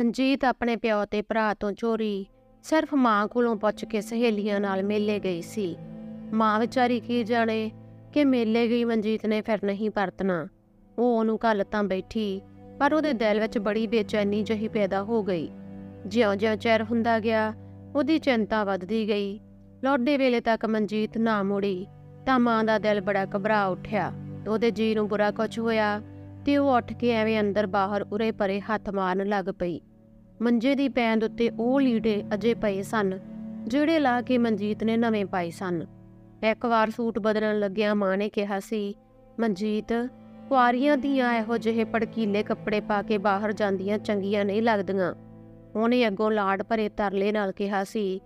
ਮਨਜੀਤ ਆਪਣੇ ਪਿਓ ਤੇ ਭਰਾ ਤੋਂ ਚੋਰੀ ਸਿਰਫ ਮਾਂ ਕੋਲੋਂ ਪੁੱਛ ਕੇ ਸਹੇਲੀਆਂ ਨਾਲ ਮੇਲੇ ਗਈ ਸੀ। ਮਾਂ ਵਿਚਾਰੀ ਕੀ ਜਾਣੇ ਕਿ ਮੇਲੇ ਗਈ ਮਨਜੀਤ ਨੇ ਫਿਰ ਨਹੀਂ ਪਰਤਣਾ। ਉਹ ਉਹਨੂੰ ਘੱਲ ਤਾਂ ਬੈਠੀ, ਪਰ ਉਹਦੇ ਦਿਲ ਵਿੱਚ ਬੜੀ ਬੇਚੈਨੀ ਜਿਹੀ ਪੈਦਾ ਹੋ ਗਈ। ਜਿਉਂ-ਜਿਉਂ ਚਿਰ ਹੁੰਦਾ ਗਿਆ, ਉਹਦੀ ਚਿੰਤਾ ਵੱਧਦੀ ਗਈ। ਲੌਡੇ ਵੇਲੇ ਤੱਕ ਮਨਜੀਤ ਨਾ ਮੁੜੀ, ਤਾਂ ਮਾਂ ਦਾ ਦਿਲ ਬੜਾ ਘਬਰਾ ਉੱਠਿਆ। ਉਹਦੇ ਜੀ ਨੂੰ ਬੁਰਾ ਕੁਝ ਹੋਇਆ। ਤੇ ਉਹ ਉੱਠ ਕੇ ਐਵੇਂ ਅੰਦਰ ਬਾਹਰ ਉਰੇ ਪਰੇ ਹੱਥ ਮਾਰਨ ਲੱਗ ਪਈ। ਮੰਜੇ ਦੀ ਪੈਂਦ ਉੱਤੇ ਉਹ ਲੀੜੇ ਅਜੇ ਪਏ ਸਨ, ਜਿਹੜੇ ਲਾ ਕੇ ਮਨਜੀਤ ਨੇ ਨਵੇਂ ਪਾਏ ਸਨ। ਇੱਕ ਵਾਰ ਸੂਟ ਬਦਲਣ ਲੱਗਿਆ ਮਾਂ ਨੇ ਕਿਹਾ ਸੀ, ਮਨਜੀਤ, ਕੁਆਰੀਆਂ ਦੀਆਂ ਇਹੋ ਜਿਹੇ ਪੜਕੀਲੇ ਕੱਪੜੇ ਪਾ ਕੇ ਬਾਹਰ ਜਾਂਦੀਆਂ ਚੰਗੀਆਂ ਨਹੀਂ ਲੱਗਦੀਆਂ ਉਹਨੇ ਅੱਗੋਂ ਲਾੜ ਭਰੇ ਤਰਲੇ ਨਾਲ ਕਿਹਾ ਸੀ,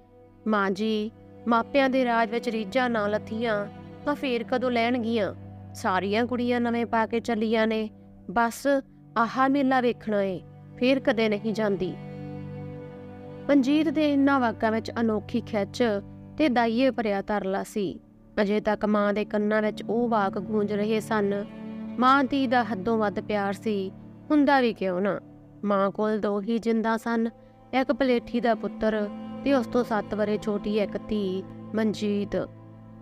ਮਾਂ ਜੀ, ਮਾਪਿਆਂ ਦੇ ਰਾਜ ਵਿੱਚ ਰੀਝਾਂ ਨਾ ਲੱਥੀਆਂ ਤਾਂ ਫੇਰ ਕਦੋਂ ਲੈਣਗੀਆਂ? ਸਾਰੀਆਂ ਕੁੜੀਆਂ ਨਵੇਂ ਪਾ ਕੇ ਚੱਲੀਆਂ ਨੇ। ਬਸ ਆਹਾ ਮੇਲਾ ਵੇਖਣਾ ਏ, ਫੇਰ ਕਦੇ ਨਹੀਂ ਜਾਂਦੀ। ਮਨਜੀਤ ਦੇ ਇਨ੍ਹਾਂ ਵਾਕਾਂ ਵਿੱਚ ਅਨੋਖੀ ਖਿੱਚ ਤੇ ਦਾਈਏ ਭਰਿਆ ਤਰਲਾ ਸੀ। ਅਜੇ ਤੱਕ ਮਾਂ ਦੇ ਕੰਨਾਂ ਵਿੱਚ ਉਹ ਵਾਕ ਗੂੰਜ ਰਹੇ ਸਨ। ਮਾਂ ਧੀ ਦਾ ਹੱਦੋਂ ਵੱਧ ਪਿਆਰ ਸੀ, ਹੁੰਦਾ ਵੀ ਕਿਉਂ ਨਾ? ਮਾਂ ਕੋਲ ਦੋ ਹੀ ਜਿੰਦਾ ਸਨ, ਇੱਕ ਪਲੇਠੀ ਦਾ ਪੁੱਤਰ ਤੇ ਉਸ ਤੋਂ 7 ਵਰੇ ਛੋਟੀ ਇੱਕ ਧੀ, ਮਨਜੀਤ।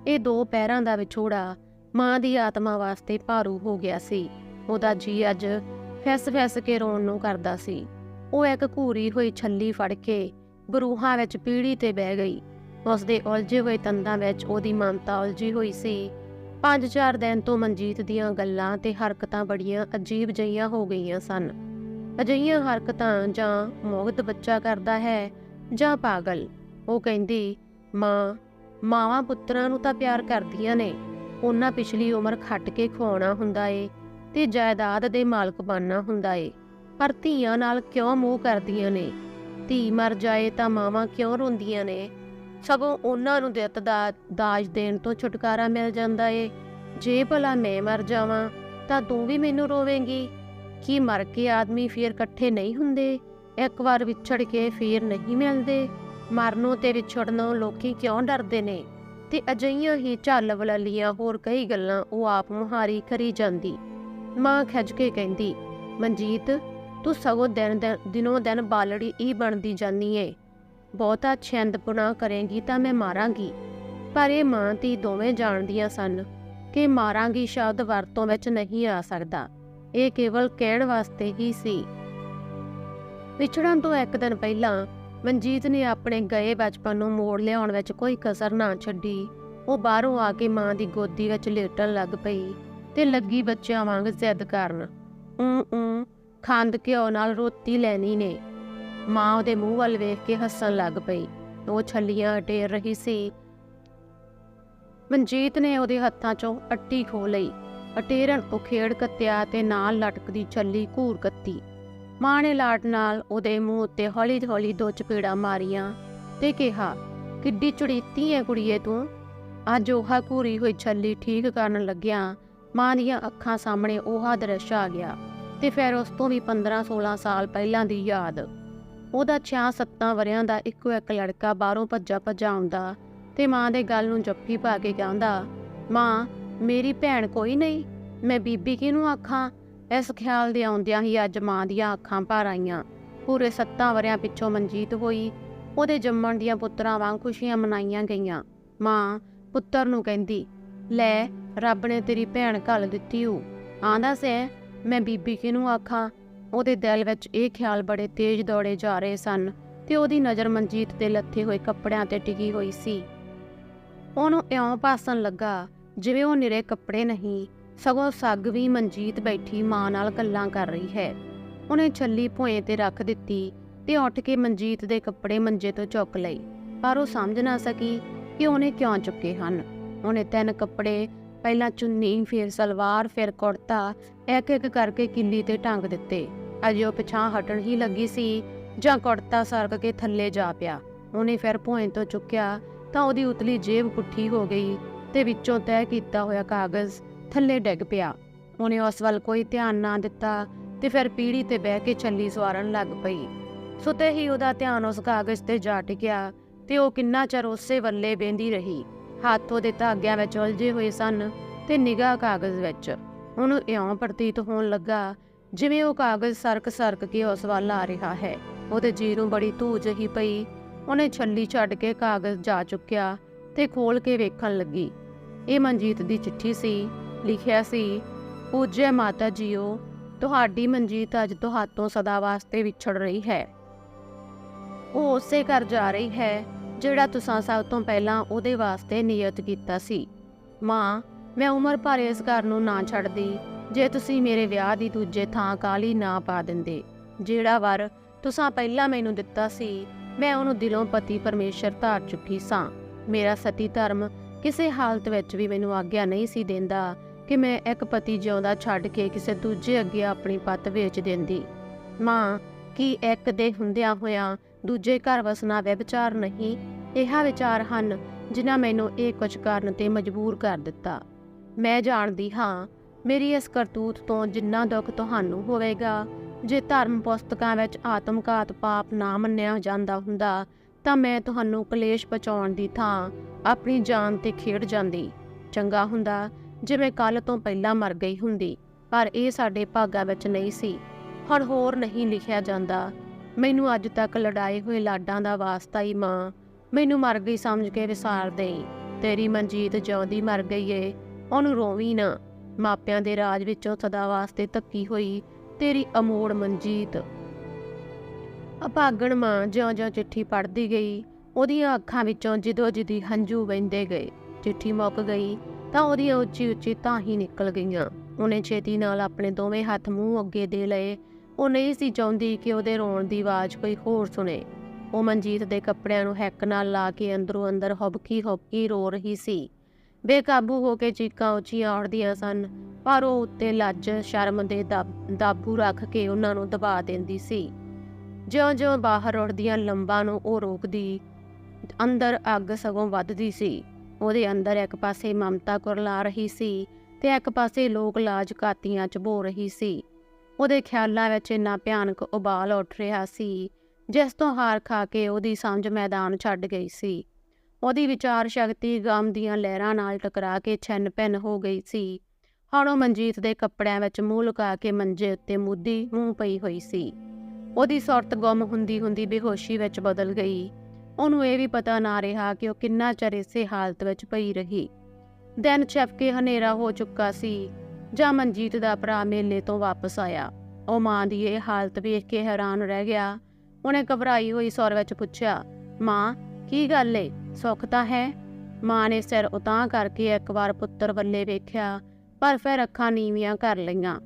ਇਹ ਦੋ ਪੈਰਾਂ ਦਾ ਵਿਛੋੜਾ ਮਾਂ ਦੀ ਆਤਮਾ ਵਾਸਤੇ ਭਾਰੂ ਹੋ ਗਿਆ ਸੀ। ਉਹਦਾ ਜੀ ਅੱਜ ਫੈਸ ਫੈਸ ਕੇ ਰੋਣ ਨੂੰ ਕਰਦਾ ਸੀ। ਉਹ ਇੱਕ ਘੂਰੀ ਹੋਈ ਛੱਲੀ ਫੜ ਕੇ ਬਰੂਹਾਂ ਵਿੱਚ ਪੀੜੀ ਤੇ ਬਹਿ ਗਈ। ਉਸ ਦੇ ਉਲਝੇ ਹੋਏ ਤੰਦਾਂ ਵਿੱਚ ਉਹਦੀ ਮਮਤਾ ਉਲਝੀ ਹੋਈ ਸੀ। ਪੰਜ ਚਾਰ ਦਿਨ ਤੋਂ ਮਨਜੀਤ ਦੀਆਂ ਗੱਲਾਂ ਤੇ ਹਰਕਤਾਂ ਬੜੀਆਂ ਅਜੀਬ ਜਿਹੀਆਂ ਹੋ ਗਈਆਂ ਸਨ। ਅਜਿਹੀਆਂ ਹਰਕਤਾਂ ਜਾਂ ਮੋਗਤ ਬੱਚਾ ਕਰਦਾ ਹੈ ਜਾਂ ਪਾਗਲ, ਉਹ ਕਹਿੰਦੀ, ਮਾਂ, ਮਾਵਾਂ ਪੁੱਤਰਾਂ ਨੂੰ ਤਾਂ ਪਿਆਰ ਕਰਦੀਆਂ ਨੇ। ਉਹਨਾਂ ਪਿਛਲੀ ਉਮਰ ਖੱਟ ਕੇ ਖਵਾਉਣਾ ਹੁੰਦਾ ਏ। ਤੇ ਜਾਇਦਾਦ ਦੇ ਮਾਲਕ ਬਣਨਾ ਹੁੰਦਾ ਏ। ਪਰ ਧੀਆਂ ਨਾਲ ਕਿਉਂ ਮੂੰਹ ਕਰਦੀਆਂ ਨੇ? ਧੀ ਮਰ ਜਾਏ ਤਾਂ ਮਾਵਾਂ ਕਿਉਂ ਰੋਂਦੀਆਂ ਨੇ? ਸਗੋਂ ਉਹਨਾਂ ਨੂੰ ਦਿੱਤ ਦਾ ਦਾਜ ਦੇਣ ਤੋਂ ਛੁਟਕਾਰਾ ਮਿਲ ਜਾਂਦਾ ਏ। ਜੇ ਭਲਾ ਮੈਂ ਮਰ ਜਾਵਾਂ, ਤਾਂ ਤੂੰ ਵੀ ਮੈਨੂੰ ਰੋਵੇਂਗੀ। ਕੀ ਮਰ ਕੇ ਆਦਮੀ ਫੇਰ ਇਕੱਠੇ ਨਹੀਂ ਹੁੰਦੇ? ਇੱਕ ਵਾਰ ਵਿਛੜ ਕੇ ਫੇਰ ਨਹੀਂ ਮਿਲਦੇ। ਮਰਨੋਂ ਤੇ ਵਿਛੜਨੋਂ ਲੋਕੀ ਕਿਉਂ ਡਰਦੇ ਨੇ? ਤੇ ਅਜਈਆਂ ਹੀ ਝੱਲ ਵਲਲੀਆਂ ਹੋਰ ਕਈ ਗੱਲਾਂ ਉਹ ਆਪ ਮੁਹਾਰੀ ਕਰੀ ਜਾਂਦੀ। ਮਾਂ ਖਿੱਚ ਕੇ ਕਹਿੰਦੀ, ਮਨਜੀਤ, ਤੂੰ ਸਗੋਂ ਦਿਨ ਦਿਨ- ਦਿਨੋਂ ਦਿਨ ਬਾਲੜੀ ਹੀ ਬਣਦੀ ਜਾਂਦੀ ਏ। ਬਹੁਤਾ ਛਿੰਦਪੁਣਾ ਕਰੇਗੀ ਤਾਂ ਮੈਂ ਮਾਰਾਂਗੀ। ਪਰ ਇਹ ਮਾਂ ਧੀ ਦੋਵੇਂ ਜਾਣਦੀਆਂ ਸਨ ਕਿ ਮਾਰਾਂਗੀ ਸ਼ਬਦ ਵਰਤੋਂ ਵਿੱਚ ਨਹੀਂ ਆ ਸਕਦਾ। ਇਹ ਕੇਵਲ ਕਹਿਣ ਵਾਸਤੇ ਹੀ ਸੀ। ਵਿਛੜਨ ਤੋਂ ਇੱਕ ਦਿਨ ਪਹਿਲਾਂ ਮਨਜੀਤ ਨੇ ਆਪਣੇ ਗਏ ਬਚਪਨ ਨੂੰ ਮੋੜ ਲਿਆਉਣ ਵਿੱਚ ਕੋਈ ਕਸਰ ਨਾ ਛੱਡੀ। ਉਹ ਬਾਹਰੋਂ ਆ ਕੇ ਮਾਂ ਦੀ ਗੋਦੀ ਵਿੱਚ ਲੇਟਣ ਲੱਗ ਪਈ। ਤੇ ਲੱਗੀ ਬੱਚਿਆਂ ਵਾਂਗ ਜ਼ਿੱਦ ਕਰਨ। ਊਂ ਊਂ ਖੰਡ ਘਿਓ ਨਾਲ ਰੋਟੀ ਲੈਣੀ ਨੇ। ਮਾਂ ਉਹਦੇ ਮੂੰਹ ਵੱਲ ਵੇਖ ਕੇ ਹੱਸਣ ਲੱਗ ਪਈ। ਉਹ ਛੱਲੀਆਂ ਟੇਰ ਰਹੀ ਸੀ। ਮਨਜੀਤ ਨੇ ਉਹਦੇ ਹੱਥਾਂ 'ਚੋਂ ਅੱਟੀ ਖੋ ਲਈ। ਅਟੇਰਨ ਉਹ ਖੇੜ ਕੱਤਿਆ ਤੇ ਨਾਲ ਲਟਕਦੀ ਛੱਲੀ ਘੂਰ ਕੱਤੀ। ਮਾਂ ਨੇ ਲਾਟ ਨਾਲ ਉਹਦੇ ਮੂੰਹ ਉੱਤੇ ਹੌਲੀ-ਹੌਲੀ ਦੋ ਚਪੇੜਾਂ ਮਾਰੀਆਂ ਤੇ ਕਿਹਾ, ਕਿੱਡੀ ਚੜੀਤੀ ਐ ਕੁੜੀਏ ਤੂੰ? ਅੱਜ ਉਹ ਘੂਰੀ ਹੋਈ ਛੱਲੀ ਠੀਕ ਕਰਨ ਲੱਗਿਆ ਮਾਂ ਦੀਆਂ ਅੱਖਾਂ ਸਾਹਮਣੇ ਉਹ ਦ੍ਰਿਸ਼ ਆ ਗਿਆ ਤੇ ਫਿਰ ਉਸ ਤੋਂ ਵੀ 15-16 ਸਾਲ ਪਹਿਲਾਂ ਦੀ ਯਾਦ। ਉਹਦਾ 6-7 ਵਰਿਆਂ ਦਾ ਇੱਕੋ ਇੱਕ ਲੜਕਾ ਬਾਹਰੋਂ ਭੱਜਾ ਭੱਜਾ ਆਉਂਦਾ ਤੇ ਮਾਂ ਦੇ ਗੱਲ ਨੂੰ ਜੱਫੀ ਪਾ ਕੇ ਕਹਿੰਦਾ, ਮਾਂ, ਮੇਰੀ ਭੈਣ ਕੋਈ ਨਹੀਂ, ਮੈਂ ਬੀਬੀ ਕਿਹਨੂੰ ਆਖਾਂ? ਇਸ ਖਿਆਲ ਦੇ ਆਉਂਦਿਆਂ ਹੀ ਅੱਜ ਮਾਂ ਦੀਆਂ ਅੱਖਾਂ ਭਰ ਆਈਆਂ। ਪੂਰੇ 7 ਵਰਿਆਂ ਪਿੱਛੋਂ ਮਨਜੀਤ ਹੋਈ, ਉਹਦੇ ਜੰਮਣ ਦੀਆਂ ਪੁੱਤਰਾਂ ਵਾਂਗ ਖੁਸ਼ੀਆਂ ਮਨਾਈਆਂ ਗਈਆਂ। ਮਾਂ ਪੁੱਤਰ ਨੂੰ ਕਹਿੰਦੀ ਲੈ, ਰੱਬ ਨੇ ਤੇਰੀ ਭੈਣ ਘੱਲ ਦਿੱਤੀ ਊ। ਆਂਦਾ ਸੈ, ਮੈਂ ਬੀਬੀ ਕਿਹਨੂੰ ਆਖਾਂ? ਉਹਦੇ ਦਿਲ ਵਿੱਚ ਇਹ ਖਿਆਲ ਬੜੇ ਤੇਜ਼ ਦੌੜੇ ਜਾ ਰਹੇ ਸਨ ਤੇ ਉਹਦੀ ਨਜ਼ਰ ਮਨਜੀਤ ਦੇ ਲੱਥੇ ਹੋਏ ਕੱਪੜਿਆਂ ਤੇ ਟਿਕੀ ਹੋਈ ਸੀ। ਉਹਨੂੰ ਇਉਂ ਭਾਸਣ ਲੱਗਾ ਜਿਵੇਂ ਉਹ ਨਿਰੇ ਕੱਪੜੇ ਨਹੀਂ, ਸਗੋਂ ਸੱਗ ਵੀ ਮਨਜੀਤ ਬੈਠੀ ਮਾਂ ਨਾਲ ਗੱਲਾਂ ਕਰ ਰਹੀ ਹੈ। ਉਹਨੇ ਛੱਲੀ ਭੋਏ ਤੇ ਰੱਖ ਦਿੱਤੀ ਤੇ ਉੱਠ ਕੇ ਮਨਜੀਤ ਦੇ ਕੱਪੜੇ ਮੰਜੇ ਤੋਂ ਚੁੱਕ ਲਈ ਪਰ ਉਹ ਸਮਝ ਨਾ ਸਕੀ ਕਿ ਉਹਨੇ ਕਿਉਂ ਚੁੱਕੇ ਹਨ। ਉਹਨੇ ਤਿੰਨ ਕੱਪੜੇ, ਪਹਿਲਾਂ ਚੁੰਨੀ, ਫਿਰ ਸਲਵਾਰ, ਫਿਰ ਕੁੜਤਾ ਇੱਕ ਇੱਕ ਕਰਕੇ ਕਿੱਲੀ ਤੇ ਟੰਗ ਦਿੱਤੇ। ਅਜੇ ਉਹ ਪਿਛਾਂ ਹਟਣ ਹੀ ਲੱਗੀ ਸੀ, ਜਾਂ ਕੁੜਤਾ ਸਰਕ ਕੇ ਥੱਲੇ ਜਾ ਪਿਆ। ਉਹਨੇ ਫਿਰ ਭੋਏ ਤੋਂ ਚੁੱਕਿਆ, ਤਾਂ ਉਹਦੀ ਉਤਲੀ ਜੇਬ ਪੁੱਠੀ ਹੋ ਗਈ ਤੇ ਵਿੱਚੋਂ ਤੈਅ ਕੀਤਾ ਹੋਇਆ ਕਾਗਜ਼ ਥੱਲੇ ਡਿੱਗ ਪਿਆ। ਉਹਨੇ ਉਸ ਵੱਲ ਕੋਈ ਧਿਆਨ ਨਾ ਦਿੱਤਾ ਤੇ ਫਿਰ ਪੀੜੀ ਤੇ ਬਹਿ ਕੇ ਛੱਲੀ ਸਵਾਰਨ ਲੱਗ ਪਈ। ਸੁਤੇ ਹੀ ਉਹਦਾ ਧਿਆਨ ਉਸ ਕਾਗਜ਼ ਤੇ ਜਾ ਟਿਕਿਆ ਤੇ ਉਹ ਕਿੰਨਾ ਚਿਰ ਉਸੇ ਵੱਲੇ ਬੈੰਦੀ ਰਹੀ। ਹੱਥੋਂ ਦੇ ਧਾਗਿਆਂ ਵਿੱਚ ਉਲਝੇ ਹੋਏ ਸਨ ਤੇ ਨਿਗਾਹ ਕਾਗਜ਼ ਵਿੱਚ। ਉਹਨੂੰ ਇਉਂ ਪ੍ਰਤੀਤ ਹੋਣ ਲੱਗਾ ਜਿਵੇਂ ਉਹ ਕਾਗਜ਼ ਸਰਕ ਸਰਕ ਕੇ ਉਸ ਵੱਲ ਆ ਰਿਹਾ ਹੈ। ਉਹਦੇ ਜੀ ਨੂੰ ਬੜੀ ਧੂ ਜਿਹੀ ਪਈ। ਉਹਨੇ ਛੱਲੀ ਛੱਡ ਕੇ ਕਾਗਜ਼ ਜਾ ਚੁੱਕਿਆ ਤੇ ਖੋਲ ਕੇ ਵੇਖਣ ਲੱਗੀ। ਇਹ ਮਨਜੀਤ ਦੀ ਚਿੱਠੀ ਸੀ। ਲਿਖਿਆ ਸੀ, ਪੂਜਯ ਮਾਤਾ ਜੀਓ, ਤੁਹਾਡੀ ਮਨਜੀਤ ਅੱਜ ਤੁਹਾਤੋਂ ਸਦਾ ਵਾਸਤੇ ਵਿਛੜ ਰਹੀ ਹੈ। ਉਹ ਉਸੇ ਘਰ ਜਾ ਰਹੀ ਹੈ। ਜਿਹੜਾ ਤੁਸੀਂ ਸਭ ਤੋਂ ਪਹਿਲਾਂ ਉਹਦੇ ਵਾਸਤੇ ਨਿਯਤ ਕੀਤਾ ਸੀ। ਮਾਂ, ਮੈਂ ਉਮਰ ਭਰ ਇਸ ਘਰ ਨੂੰ ਨਾ ਛੱਡਦੀ, ਜੇ ਤੁਸੀਂ ਮੇਰੇ ਵਿਆਹ ਦੀ ਦੂਜੇ ਥਾਂ ਕਾਲੀ ਨਾ ਪਾ ਦਿੰਦੇ, ਜਿਹੜਾ ਵਰ ਤੁਸੀਂ ਪਹਿਲਾਂ ਮੈਨੂੰ ਦਿੱਤਾ ਸੀ, ਮੈਂ ਉਹਨੂੰ ਦਿਲੋਂ ਪਤੀ ਪਰਮੇਸ਼ਰ ਧਾਰ ਚੁੱਕੀ ਸਾਂ। ਮੇਰਾ ਸਤੀ ਧਰਮ ਕਿਸੇ ਹਾਲਤ ਵਿੱਚ ਵੀ ਮੈਨੂੰ ਆਗਿਆ ਨਹੀਂ ਸੀ ਦਿੰਦਾ ਕਿ ਮੈਂ ਇੱਕ ਪਤੀ ਜਿਉਂਦਾ ਛੱਡ ਕੇ ਕਿਸੇ ਦੂਜੇ ਅੱਗੇ ਆਪਣੀ ਪਤ ਵੇਚ ਦਿੰਦੀ। ਮਾਂ, ਕੀ ਇੱਕ ਦੇ ਹੁੰਦਿਆਂ ਹੋਇਆਂ ਦੂਜੇ ਘਰ ਵਸਣਾ ਵਿਚਾਰ ਨਹੀਂ, ਇਹ ਵਿਚਾਰ ਹਨ ਜਿਨ੍ਹਾਂ ਮੈਨੂੰ ਇਹ ਕੁਝ ਕਰਨ ਤੇ ਮਜਬੂਰ ਕਰ ਦਿੱਤਾ। ਮੈਂ ਜਾਣਦੀ ਹਾਂ, ਮੇਰੀ ਇਸ ਕਰਤੂਤ ਤੋਂ ਜਿੰਨਾ ਦੁੱਖ ਤੁਹਾਨੂੰ ਹੋਵੇਗਾ, ਜੇ ਧਰਮ ਪੁਸਤਕਾਂ ਵਿੱਚ ਆਤਮਘਾਤ ਪਾਪ ਨਾ ਮੰਨਿਆ ਜਾਂਦਾ ਹੁੰਦਾ, ਤਾਂ ਮੈਂ ਤੁਹਾਨੂੰ ਕਲੇਸ਼ ਪਹੁੰਚਾਉਣ ਦੀ ਥਾਂ ਆਪਣੀ ਜਾਨ ਤੇ ਖੇਡ ਜਾਂਦੀ। ਚੰਗਾ ਹੁੰਦਾ ਜਿਵੇਂ ਕੱਲ ਤੋਂ ਪਹਿਲਾਂ ਮਰ ਗਈ ਹੁੰਦੀ, ਪਰ ਇਹ ਸਾਡੇ ਭਾਗਾਂ ਵਿੱਚ ਨਹੀਂ ਸੀ। ਹੁਣ ਹੋਰ ਨਹੀਂ ਲਿਖਿਆ ਜਾਂਦਾ। ਮੈਨੂੰ ਅੱਜ ਤੱਕ ਲੜਾਏ ਹੋਏ ਲਾਡਾਂ ਦਾ ਵਾਸਤਾ ਹੀ ਮਾਂ। ਮੈਨੂੰ ਮਰ ਗਈ ਸਮਝ ਕੇ ਵਿਸਾਰ ਦੇਈ। ਤੇਰੀ ਮਨਜੀਤ ਜਿਉਂਦੀ ਮਰ ਗਈ ਏ। ਉਹਨੂੰ ਰੋਵੀ ਨਾ। ਮਾਪਿਆਂ ਦੇ ਰਾਜ ਵਿੱਚੋਂ ਸਦਾ ਵਾਸਤੇ ਧੱਕੀ ਹੋਈ ਤੇਰੀ ਅਮੋੜ ਮਨਜੀਤ। ਅਭਾਗਣ ਮਾਂ ਜਿਉਂ-ਜਿਉਂ ਚਿੱਠੀ ਪੜ੍ਹਦੀ ਗਈ। ਉਹਦੀਆਂ ਅੱਖਾਂ ਵਿੱਚੋਂ ਜਿਦੋ ਜਿਦੀ ਹੰਝੂ ਵਹਿੰਦੇ ਗਏ। ਚਿੱਠੀ ਮੁੱਕ ਗਈ ਤਾਂ ਉਹਦੀਆਂ ਉੱਚੀ-ਉੱਚੀ ਤਾਂ ਹੀ ਨਿਕਲ ਗਈਆਂ। ਉਹਨੇ ਛੇਤੀ ਨਾਲ ਆਪਣੇ ਦੋਵੇਂ ਹੱਥ ਮੂੰਹ ਅੱਗੇ ਦੇ ਲਏ। ਉਹ ਨਹੀਂ ਸੀ ਚਾਹੁੰਦੀ ਕਿ ਉਹਦੇ ਰੋਣ ਦੀ ਆਵਾਜ਼ ਕੋਈ ਹੋਰ ਸੁਣੇ। ਉਹ ਮਨਜੀਤ ਦੇ ਕੱਪੜਿਆਂ ਨੂੰ ਹੈਕ ਨਾਲ ਲਾ ਕੇ ਅੰਦਰੋਂ ਅੰਦਰ ਹਬਕੀ ਹਬਕੀ ਰੋ ਰਹੀ ਸੀ। ਬੇਕਾਬੂ ਹੋ ਕੇ ਚੀਕਾਂ ਉੱਚੀਆਂ ਆੜਦੀਆਂ ਸਨ, ਪਰ ਉਹ ਉੱਤੇ ਲੱਜ ਸ਼ਰਮ ਦੇ ਦਬ- ਦਾਬੂ ਰੱਖ ਕੇ ਉਹਨਾਂ ਨੂੰ ਦਬਾ ਦਿੰਦੀ ਸੀ। ਜਿਉਂ-ਜਿਉਂ ਬਾਹਰ ਉੱਡਦੀਆਂ ਲੰਬਾਂ ਨੂੰ ਉਹ ਰੋਕਦੀ, ਅੰਦਰ ਅੱਗ ਸਗੋਂ ਵੱਧਦੀ ਸੀ। ਉਹਦੇ ਅੰਦਰ ਇੱਕ ਪਾਸੇ ਮਮਤਾ ਕੁਰਲਾ ਰਹੀ ਸੀ ਤੇ ਇੱਕ ਪਾਸੇ ਲੋਕ ਲਾਜ ਕਾਤੀਆਂ ਚ ਬੋ ਰਹੀ ਸੀ। ਉਹਦੇ ਖਿਆਲਾਂ ਵਿੱਚ ਇੰਨਾ ਭਿਆਨਕ ਉਬਾਲ ਉੱਠ ਰਿਹਾ ਸੀ, ਜਿਸ ਤੋਂ ਹਾਰ ਖਾ ਕੇ ਉਹਦੀ ਸਮਝ ਮੈਦਾਨ ਛੱਡ ਗਈ ਸੀ। ਉਹਦੀ ਵਿਚਾਰ ਸ਼ਕਤੀ ਗਮ ਦੀਆਂ ਲਹਿਰਾਂ ਨਾਲ ਟਕਰਾ ਕੇ ਛਿੰਨ ਭਿੰਨ ਹੋ ਗਈ ਸੀ। ਹੁਣ ਉਹ ਮਨਜੀਤ ਦੇ ਕੱਪੜਿਆਂ ਵਿੱਚ ਮੂੰਹ ਲੁਕਾ ਕੇ ਮੰਜੇ ਉੱਤੇ ਮੁੱਦੀ ਮੂੰਹ ਪਈ ਹੋਈ ਸੀ। ਉਹਦੀ ਸੁਰਤ ਗੁੰਮ ਹੁੰਦੀ ਹੁੰਦੀ ਬੇਹੋਸ਼ੀ ਵਿੱਚ ਬਦਲ ਗਈ। ਉਹਨੂੰ ਇਹ ਵੀ ਪਤਾ ਨਾ ਰਿਹਾ ਕਿ ਉਹ ਕਿੰਨਾ ਚਿਰ ਇਸੇ ਹਾਲਤ ਵਿੱਚ ਪਈ ਰਹੀ। ਦਿਨ ਛਿਪ ਕੇ ਹਨੇਰਾ ਹੋ ਚੁੱਕਾ ਸੀ। ਜਾਂ ਮਨਜੀਤ ਦਾ ਭਰਾ ਮੇਲੇ ਤੋਂ ਵਾਪਸ ਆਇਆ। ਉਹ ਮਾਂ ਦੀ ਇਹ ਹਾਲਤ ਵੇਖ ਕੇ ਹੈਰਾਨ ਰਹਿ ਗਿਆ। ਉਹਨੇ ਘਬਰਾਈ ਹੋਈ ਸੌਰ ਵਿੱਚ ਪੁੱਛਿਆ, ਮਾਂ, ਕੀ ਗੱਲ ਏ? ਸੁੱਖ ਤਾਂ ਹੈ? ਮਾਂ ਨੇ ਸਿਰ ਉਤਾਂ ਕਰਕੇ ਇੱਕ ਵਾਰ ਪੁੱਤਰ ਵੱਲੇ ਵੇਖਿਆ, ਪਰ ਫਿਰ ਅੱਖਾਂ ਨੀਵੀਆਂ ਕਰ ਲਈਆਂ।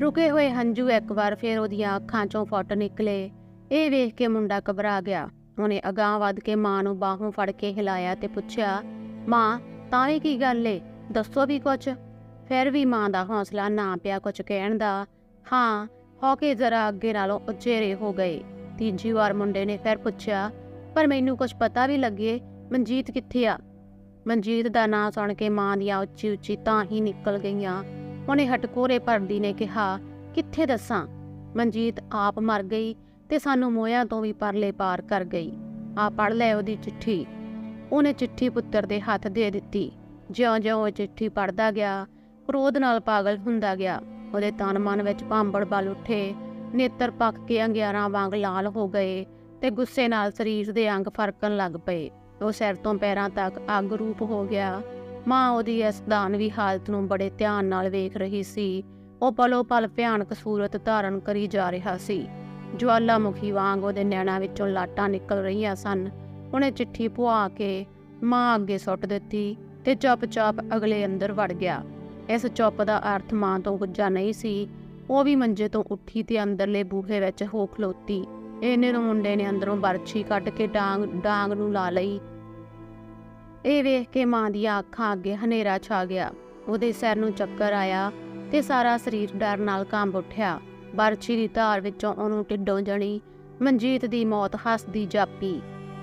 ਰੁਕੇ ਹੋਏ ਹੰਝੂ ਇੱਕ ਵਾਰ ਫਿਰ ਉਹਦੀਆਂ ਅੱਖਾਂ ਚੋਂ ਫੁੱਟ ਨਿਕਲੇ। ਇਹ ਵੇਖ ਕੇ ਮੁੰਡਾ ਘਬਰਾ ਗਿਆ। ਉਹਨੇ ਅਗਾਂਹ ਵੱਧ ਕੇ ਮਾਂ ਨੂੰ ਬਾਹੋਂ ਫੜ ਕੇ ਹਿਲਾਇਆ ਤੇ ਪੁੱਛਿਆ, ਮਾਂ, ਤਾਂ ਵੀ ਕੀ ਗੱਲ ਏ? ਦੱਸੋ ਵੀ ਕੁਛ? ਫਿਰ ਵੀ ਮਾਂ ਦਾ ਹੌਸਲਾ ਨਾ ਪਿਆ ਕੁਛ ਕਹਿਣ ਦਾ। ਹਾਂ ਹੋ ਕੇ ਜ਼ਰਾ ਅੱਗੇ ਨਾਲੋਂ ਉਚੇਰੇ ਹੋ ਗਏ। ਤੀਜੀ ਵਾਰ ਮੁੰਡੇ ਨੇ ਫਿਰ ਪੁੱਛਿਆ, ਪਰ ਮੈਨੂੰ ਕੁਝ ਪਤਾ ਵੀ ਲੱਗੇ, ਮਨਜੀਤ ਕਿੱਥੇ ਆ? ਮਨਜੀਤ ਦਾ ਨਾਂ ਸੁਣ ਕੇ ਮਾਂ ਦੀਆਂ ਉੱਚੀ ਉੱਚੀ ਤਾਂ ਹੀ ਨਿਕਲ ਗਈਆਂ। ਉਹਨੇ ਹਟਕੋਰੇ ਭਰਦੀ ਨੇ ਕਿਹਾ, ਕਿੱਥੇ ਦੱਸਾਂ? ਮਨਜੀਤ ਆਪ ਮਰ ਗਈ ਤੇ ਸਾਨੂੰ ਮੋਇਆਂ ਤੋਂ ਵੀ ਪਰਲੇ ਪਾਰ ਕਰ ਗਈ। ਆ ਪੜ ਲੈ ਉਹਦੀ ਚਿੱਠੀ। ਉਹਨੇ ਚਿੱਠੀ ਪੁੱਤਰ ਦੇ ਹੱਥ ਦੇ ਦਿੱਤੀ। ਜਿਉਂ-ਜਿਉਂ ਉਹ ਚਿੱਠੀ ਪੜਦਾ ਗਿਆ ਕ੍ਰੋਧ ਨਾਲ ਪਾਗਲ ਹੁੰਦਾ ਗਿਆ। ਉਹਦੇ ਤਨ ਮਨ ਵਿੱਚ ਭਾਂਬੜ ਬਲ ਉੱਠੇ। ਨੇਤਰ ਪੱਕ ਕੇ ਅੰਗਿਆਰਾਂ ਵਾਂਗ ਲਾਲ ਹੋ ਗਏ ਤੇ ਗੁੱਸੇ ਨਾਲ ਸਰੀਰ ਦੇ ਅੰਗ ਫਰਕਣ ਲੱਗ ਪਏ। ਉਹ ਸਿਰ ਤੋਂ ਪੈਰਾਂ ਤੱਕ ਅੱਗ ਰੂਪ ਹੋ ਗਿਆ। ਮਾਂ ਉਹਦੀ ਇਸ ਦਾਨਵੀ ਹਾਲਤ ਨੂੰ ਬੜੇ ਧਿਆਨ ਨਾਲ ਵੇਖ ਰਹੀ ਸੀ। ਉਹ ਪਲੋ ਪਲ ਭਿਆਨਕ ਸੂਰਤ ਧਾਰਨ ਕਰੀ ਜਾ ਰਿਹਾ ਸੀ। ਜਵਾਲਾਮੁਖੀ ਵਾਂਗ ਉਹਦੇ ਨੈਣਾਂ ਵਿੱਚੋਂ ਲਾਟਾਂ ਨਿਕਲ ਰਹੀਆਂ ਸਨ। ਉਹਨੇ ਚਿੱਠੀ ਪੁਆ ਕੇ ਮਾਂ ਅੱਗੇ ਸੁੱਟ ਦਿੱਤੀ ਤੇ ਚੁੱਪ-ਚਾਪ ਅਗਲੇ ਅੰਦਰ ਵੜ ਗਿਆ। ਇਸ ਚੁੱਪ ਦਾ ਅਰਥ ਮਾਂ ਤੋਂ ਗੁੱਜਾ ਨਹੀਂ ਸੀ। ਉਹ ਵੀ ਮੰਜੇ ਤੋਂ ਉੱਠੀ ਤੇ ਅੰਦਰਲੇ ਬੂਹੇ ਵਿੱਚ ਹੋ ਖਲੋਤੀ ਇਹਨੇ ਨੂੰ ਮੁੰਡੇ ਨੇ ਅੰਦਰੋਂ ਬਰਛੀ ਕੱਢ ਕੇ ਡਾਂਗ ਡਾਂਗ ਨੂੰ ਲਾ ਲਈ। ਇਹ ਵੇਖ ਕੇ ਮਾਂ ਦੀਆਂ ਅੱਖਾਂ ਅੱਗੇ ਹਨੇਰਾ ਛਾ ਗਿਆ। ਉਹਦੇ ਸਿਰ ਨੂੰ ਚੱਕਰ ਆਇਆ ਤੇ ਸਾਰਾ ਸਰੀਰ ਡਰ ਨਾਲ ਕੰਬ ਉੱਠਿਆ। ਬਰਛੀ ਦੀ ਧਾਰ ਵਿੱਚੋਂ ਉਹਨੂੰ ਢਿੱਡੋਂ ਜਣੀ। ਮਨਜੀਤ ਦੀ ਮੌਤ ਹੱਸਦੀ ਜਾਪੀ।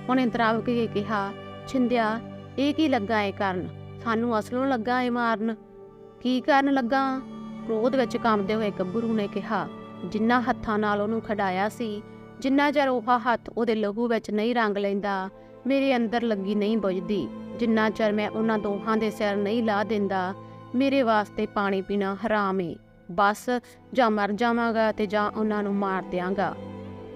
ਉਹਨੇ ਤਰਾਵ ਕੇ ਕਿਹਾ, ਛਿੰਦਿਆ, ਇਹ ਕੀ ਲੱਗਾ ਏ ਕਰਨ? ਸਾਨੂੰ ਅਸਲੋਂ ਲੱਗਾ ਏ ਮਾਰਨ? ਕੀ ਕਰਨ ਲੱਗਾ? ਕ੍ਰੋਧ ਵਿੱਚ ਕੰਬਦੇ ਹੋਏ ਗੱਭਰੂ ਨੇ ਕਿਹਾ, ਜਿੰਨਾ ਹੱਥਾਂ ਨਾਲ ਉਹਨੂੰ ਖਡਾਇਆ ਸੀ, ਜਿੰਨਾ ਚਿਰ ਉਹ ਹੱਥ ਉਹਦੇ ਲਹੂ ਵਿੱਚ ਨਹੀਂ ਰੰਗ ਲੈਂਦਾ, ਮੇਰੇ ਅੰਦਰ ਲੱਗੀ ਨਹੀਂ ਬੁਝਦੀ। ਜਿੰਨਾ ਚਿਰ ਮੈਂ ਉਹਨਾਂ ਦੋਹਾਂ ਦੇ ਸਿਰ ਨਹੀਂ ਲਾ ਦਿੰਦਾ, ਮੇਰੇ ਵਾਸਤੇ ਪਾਣੀ ਪੀਣਾ ਹਰਾਮ ਏ। ਬਸ, ਜਾਂ ਮਰ ਜਾਵਾਂਗਾ ਤੇ ਜਾਂ ਉਹਨਾਂ ਨੂੰ ਮਾਰ ਦਿਆਂਗਾ।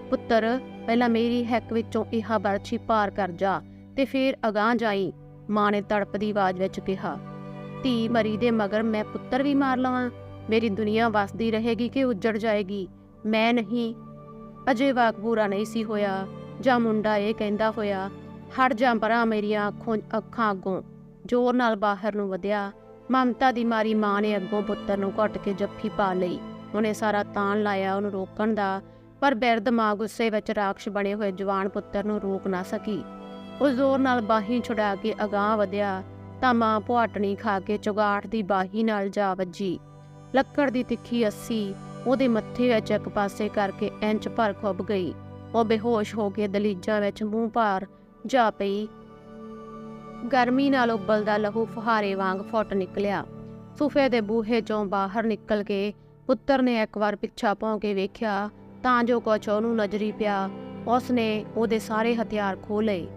ਪੁੱਤਰ, ਪਹਿਲਾਂ ਮੇਰੀ ਹੈਕ ਵਿੱਚੋਂ ਇਹ ਬਰਛੀ ਪਾਰ ਕਰ ਜਾ, ਤੇ ਫਿਰ ਅਗਾਂਹ ਜਾਈ, ਮਾਂ ਨੇ ਤੜਪਦੀ ਆਵਾਜ਼ ਵਿੱਚ ਕਿਹਾ। ਧੀ ਮਰੀ ਦੇ ਮਗਰ ਮੈਂ ਪੁੱਤਰ ਵੀ ਮਾਰ ਲਵਾਂ। ਮੇਰੀ ਦੁਨੀਆ ਵਸਦੀ ਰਹੇਗੀ ਕਿ ਉੱਜੜ ਜਾਏਗੀ। ਮੈਂ ਨਹੀਂ। ਅਜੇ ਵਾਕ ਪੂਰਾ ਨਹੀਂ ਸੀ ਹੋਇਆ, ਜਾਂ ਮੁੰਡਾ ਇਹ ਕਹਿੰਦਾ ਹੋਇਆ, ਹਟ ਜਾਂ ਪਰਾਂ ਮੇਰੀਆਂ ਅੱਖੋਂ, ਅੱਖਾਂ ਅੱਗੋਂ। ਜ਼ੋਰ ਨਾਲ ਬਾਹਰ ਨੂੰ ਵਧਿਆ। ਮਮਤਾ ਦੀ ਮਾਰੀ ਮਾਂ ਨੇ ਅੱਗੋਂ ਪੁੱਤਰ ਨੂੰ ਘੁੱਟ ਕੇ ਜੱਫੀ ਪਾ ਲਈ। ਉਹਨੇ ਸਾਰਾ ਤਾਣ ਲਾਇਆ ਉਹਨੂੰ ਰੋਕਣ ਦਾ, ਪਰ ਬਿਰਧ ਦਿਮਾਗ ਗੁੱਸੇ ਵਿੱਚ ਰਾਖਸ਼ ਬਣੇ ਹੋਏ ਜਵਾਨ ਪੁੱਤਰ ਨੂੰ ਰੋਕ ਨਾ ਸਕੀ। ਉਹ ਜ਼ੋਰ ਨਾਲ ਬਾਹੀਂ ਛੁਡਾ ਕੇ ਅਗਾਹ ਵਧਿਆ। ਤਾਂ ਮਾਂ ਪੁਆਟਣੀ ਖਾ ਕੇ ਚੁਗਾਠ ਦੀ ਬਾਹੀ ਨਾਲ ਜਾ ਵੱਜੀ। ਲੱਕੜ ਦੀ ਤਿੱਖੀ ਅੱਸੀ ਉਹਦੇ ਮੱਥੇ ਵਿੱਚ ਇੱਕ ਪਾਸੇ ਕਰਕੇ ਇੰਚ ਭਰ ਖੁੱਭ ਗਈ। ਉਹ ਬੇਹੋਸ਼ ਹੋ ਕੇ ਦਲੀਜਾਂ ਵਿੱਚ ਮੂੰਹ ਭਾਰ ਜਾ ਪਈ। ਗਰਮੀ ਨਾਲ ਉਬਲਦਾ ਲਹੂ ਫੁਹਾਰੇ ਵਾਂਗ ਫੁੱਟ ਨਿਕਲਿਆ। ਸੂਫੇ ਦੇ ਬੂਹੇ ਚੋਂ ਬਾਹਰ ਨਿਕਲ ਕੇ ਪੁੱਤਰ ਨੇ ਇੱਕ ਵਾਰ ਪਿੱਛਾ ਭੌਂ ਕੇ ਵੇਖਿਆ ਤਾਂ ਜੋ ਕੁਛ ਉਹਨੂੰ ਨਜ਼ਰੀ ਪਿਆ ਉਸ ਨੇ ਉਹਦੇ ਸਾਰੇ ਹਥਿਆਰ ਖੋਹ ਲਏ।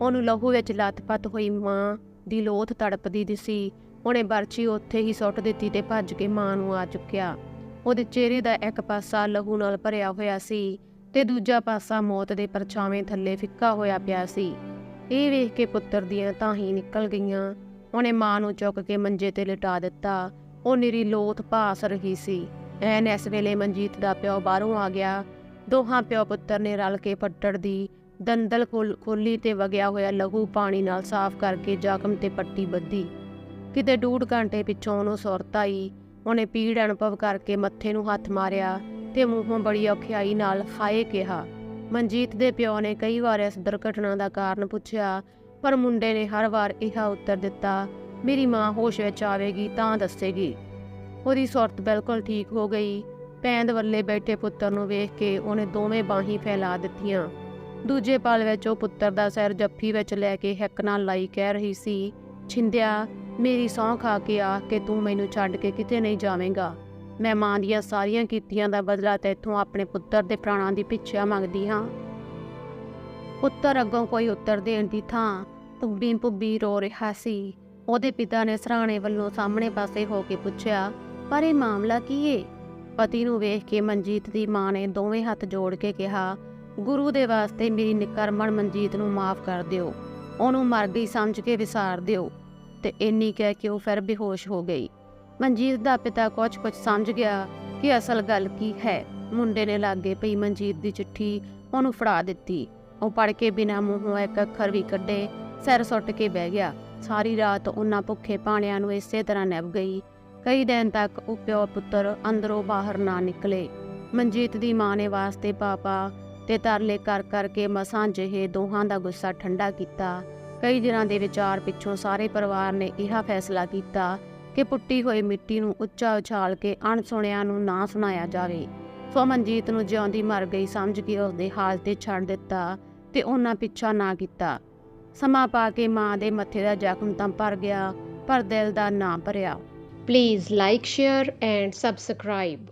ਉਹਨੂੰ ਲਹੂ ਵਿੱਚ ਲੱਤ-ਪੱਤ ਹੋਈ ਮਾਂ ਦੀ ਲੋਥ ਤੜਪਦੀ ਦਿਸੀ ਉਹਨੇ ਬਰਚੀ ਉੱਥੇ ਹੀ ਸੁੱਟ ਦਿੱਤੀ ਤੇ ਭੱਜ ਕੇ ਮਾਂ ਨੂੰ ਆ ਚੁੱਕਿਆ। ਉਹਦੇ ਚਿਹਰੇ ਦਾ ਇੱਕ ਪਾਸਾ ਲਹੂ ਨਾਲ ਭਰਿਆ ਹੋਇਆ ਸੀ ਤੇ ਦੂਜਾ ਪਾਸਾ ਮੌਤ ਦੇ ਪਰਛਾਵੇਂ ਥੱਲੇ ਫਿੱਕਾ ਹੋਇਆ ਪਿਆ ਸੀ। ਇਹ ਵੇਖ ਕੇ ਪੁੱਤਰ ਦੀਆਂ ਤਾਹੀਂ ਨਿਕਲ ਗਈਆਂ। ਉਹਨੇ ਮਾਂ ਨੂੰ ਚੁੱਕ ਕੇ ਮੰਜੇ ਤੇ ਲਿਟਾ ਦਿੱਤਾ। ਉਹ ਨਿਰੀ ਲੋਥ ਭਾਸ ਰਹੀ ਸੀ। ਐਨ ਇਸ ਵੇਲੇ ਮਨਜੀਤ ਦਾ ਪਿਓ ਬਾਹਰੋਂ ਆ ਗਿਆ। ਦੋਹਾਂ ਪਿਓ ਪੁੱਤਰ ਨੇ ਰਲ ਕੇ ਪੱਟੜ ਦੀ ਦੰਦਲ ਖੋਲ- ਖੋਲੀ ਤੇ ਵਗਿਆ ਹੋਇਆ ਲਹੂ ਪਾਣੀ ਨਾਲ ਸਾਫ਼ ਕਰਕੇ ਜ਼ਖਮ ਤੇ ਪੱਟੀ ਬੱਧੀ। ਕਿਤੇ ਡੂਢ ਘੰਟੇ ਪਿੱਛੋਂ ਉਹਨੂੰ ਸੁਰਤ ਆਈ। ਉਹਨੇ ਪੀੜ ਅਨੁਭਵ ਕਰਕੇ ਮੱਥੇ ਨੂੰ ਹੱਥ ਮਾਰਿਆ ਤੇ ਮੂੰਹੋਂ ਬੜੀ ਔਖਿਆਈ ਨਾਲ ਹਾਏ ਕਿਹਾ। ਮਨਜੀਤ ਦੇ ਪਿਓ ਨੇ ਕਈ ਵਾਰ ਇਸ ਦੁਰਘਟਨਾ ਦਾ ਕਾਰਨ ਪੁੱਛਿਆ, ਪਰ ਮੁੰਡੇ ਨੇ ਹਰ ਵਾਰ ਇਹ ਉੱਤਰ ਦਿੱਤਾ, ਮੇਰੀ ਮਾਂ ਹੋਸ਼ ਵਿੱਚ ਆਵੇਗੀ ਤਾਂ ਦੱਸੇਗੀ। ਉਹਦੀ ਸੁਰਤ ਬਿਲਕੁਲ ਠੀਕ ਹੋ ਗਈ। ਪੈਂਦ ਵੱਲੇ ਬੈਠੇ ਪੁੱਤਰ ਨੂੰ ਵੇਖ ਕੇ ਉਹਨੇ ਦੋਵੇਂ ਬਾਹੀਂ ਫੈਲਾ ਦਿੱਤੀਆਂ। ਦੂਜੇ ਪਲ ਵਿੱਚ ਉਹ ਪੁੱਤਰ ਦਾ ਸਿਰ ਜੱਫੀ ਵਿੱਚ ਲੈ ਕੇ ਹਿੱਕ ਨਾਲ ਲਾਈ ਕਹਿ ਰਹੀ ਸੀ, ਛਿੰਦਿਆ, ਮੇਰੀ ਸਹੁੰ ਖਾ ਕੇ ਆ ਕਿ ਤੂੰ ਮੈਨੂੰ ਛੱਡ ਕੇ ਕਿਤੇ ਨਹੀਂ ਜਾਵੇਂਗਾ। ਮੈਂ ਮਾਂ ਦੀਆਂ ਸਾਰੀਆਂ ਕੀਤੀਆਂ ਦਾ ਬਦਲਾ ਤੈਥੋਂ ਆਪਣੇ ਪੁੱਤਰ ਦੇ ਪ੍ਰਾਣਾਂ ਦੀ ਪਿੱਛਿਆ ਮੰਗਦੀ ਹਾਂ। ਪੁੱਤਰ ਅੱਗੋਂ ਕੋਈ ਉੱਤਰ ਦੇਣ ਦੀ ਥਾਂ ਪੁੱਬੀ ਪੁੱਬੀ ਰੋ ਰਿਹਾ ਸੀ। ਉਹਦੇ ਪਿਤਾ ਨੇ ਸਰਾਣੇ ਵੱਲੋਂ ਸਾਹਮਣੇ ਪਾਸੇ ਹੋ ਕੇ ਪੁੱਛਿਆ, ਪਰ ਇਹ ਮਾਮਲਾ ਕੀ ਏ? ਪਤੀ ਨੂੰ ਵੇਖ ਕੇ ਮਨਜੀਤ ਦੀ ਮਾਂ ਨੇ ਦੋਵੇਂ ਹੱਥ ਜੋੜ ਕੇ ਕਿਹਾ ਗੁਰੂ ਦੇ ਵਾਸਤੇ ਮੇਰੀ ਨਿਕਰਮਣ ਮਨਜੀਤ ਨੂੰ ਮਾਫ ਕਰ ਦਿਓ। ਉਹਨੂੰ ਮਰ ਗਈ ਸਮਝ ਕੇ ਵਿਸਾਰ ਦਿਓ ਤੇ ਇੰਨੀ ਕਹਿ ਕੇ ਉਹ ਫਿਰ ਬੇਹੋਸ਼ ਹੋ ਗਈ। ਮਨਜੀਤ ਦਾ ਪਿਤਾ ਕੁਝ ਕੁਝ ਸਮਝ ਗਿਆ ਕਿ ਅਸਲ ਗੱਲ ਕੀ ਹੈ। ਮੁੰਡੇ ਨੇ ਲਾਗੇ ਪਈ ਮਨਜੀਤ ਦੀ ਚਿੱਠੀ ਉਹਨੂੰ ਫੜਾ ਦਿੱਤੀ। ਉਹ ਪੜ ਕੇ ਬਿਨਾਂ ਮੂੰਹੋਂ ਇੱਕ ਅੱਖਰ ਵੀ ਕੱਢੇ, ਸਿਰ ਸੁੱਟ ਕੇ ਬਹਿ ਗਿਆ। ਸਾਰੀ ਰਾਤ ਉਹਨਾਂ ਭੁੱਖੇ ਪਾਣਿਆਂ ਨੂੰ ਇਸੇ ਤਰ੍ਹਾਂ ਨਿਭ ਗਈ। ਕਈ ਦਿਨ ਤੱਕ ਉਹ ਪਿਓ ਪੁੱਤਰ ਅੰਦਰੋਂ ਬਾਹਰ ਨਾ ਨਿਕਲੇ। ਮਨਜੀਤ ਦੀ ਮਾਂ ਨੇ ਵਾਸਤੇ ਪਾਪਾ ਤੇ ਤਰਲੇ ਕਰ ਕਰਕੇ ਮਸਾਂ ਜਿਹੇ ਦੋਹਾਂ ਦਾ ਗੁੱਸਾ ਠੰਡਾ ਕੀਤਾ। ਕਈ ਦਿਨਾਂ ਦੇ ਵਿਚਾਰ ਪਿੱਛੋਂ ਸਾਰੇ ਪਰਿਵਾਰ ਨੇ ਇਹ ਫੈਸਲਾ ਕੀਤਾ ਕਿ ਪੁੱਟੀ ਹੋਈ ਮਿੱਟੀ ਨੂੰ ਉੱਚਾ ਉਛਾਲ ਕੇ ਅਣਸੁਣਿਆਂ ਨੂੰ ਨਾ ਸੁਣਾਇਆ ਜਾਵੇ। ਸੋ ਮਨਜੀਤ ਨੂੰ ਜਿਉਂਦੀ ਮਰ ਗਈ ਸਮਝ ਕੇ ਉਸਦੇ ਹਾਲ ਤੇ ਛੱਡ ਦਿੱਤਾ ਤੇ ਉਹਨਾਂ ਪਿੱਛਾ ਨਾ ਕੀਤਾ। ਸਮਾਂ ਪਾ ਕੇ ਮਾਂ ਦੇ ਮੱਥੇ ਦਾ ਜ਼ਖਮ ਤਾਂ ਭਰ ਗਿਆ, ਪਰ ਦਿਲ ਦਾ ਨਾ ਭਰਿਆ। Please like share and subscribe